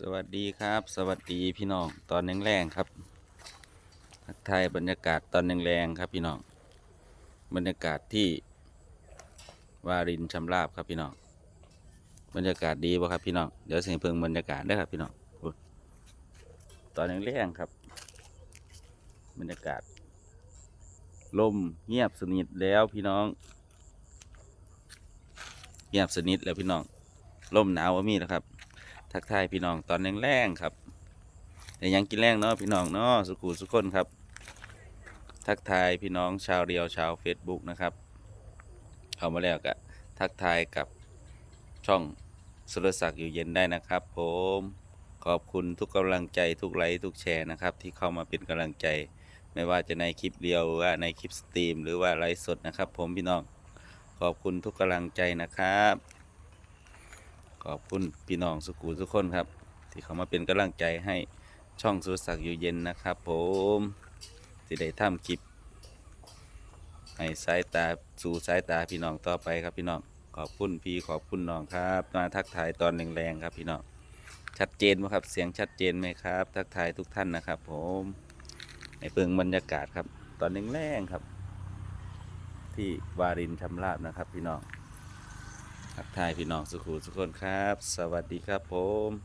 สวัสดีครับ สวัสดีพี่น้องตอนแรงๆครับทักทายบรรยากาศตอนแรงๆครับพี่น้องบรรยากาศที่วารินชำราบครับพี่น้องบรรยากาศดีป่ะครับพี่น้องเดี๋ยวเสิเพิ่งบรรยากาศได้ครับพี่น้องตอนแรงๆครับ บรรยากาศ ลมเงียบสนิทแล้วพี่น้อง เงียบสนิทแล้วพี่น้องลมหนาวว่ามีแล้วครับ ทักทายพี่น้องตอนแรงๆครับแต่ยังกินแรงเนาะพี่น้องเนาะสุขุสุขคนครับ ทักทายพี่น้องชาวเรียวชาว Facebook นะครับเข้ามาแล้วก็ทักทายกับช่องสุรศักดิ์อยู่เย็นได้นะครับ ผมขอบคุณทุกกำลังใจทุกไลค์ทุกแชร์นะครับ ที่เข้ามาเป็นกำลังใจ ไม่ว่าจะในคลิปเรียวว่าในคลิปสตรีม หรือว่าไลฟ์สดนะครับ ผมพี่น้องขอบคุณทุกกำลังใจนะครับ ขอบคุณพี่น้องสุกูทุกคนครับ ที่เขามาเป็นกำลังใจให้ช่องสุรศักดิ์อยู่เย็นนะครับผมที่ได้ทำคลิปให้สายตาสู่สายตาพี่น้องต่อไปครับพี่น้องขอบคุณพี่ขอบคุณน้องครับมาทักทายตอนแรงๆครับพี่น้องชัดเจนไหมครับเสียงชัดเจนไหมครับ ทักทายทุกท่านนะครับ ผมในเพิงบรรยากาศครับ ตอนแรงๆครับ ที่วารินชำราบนะครับ พี่น้อง ทักทายพี่น้องสุขุสุขคนครับ สวัสดีครับผม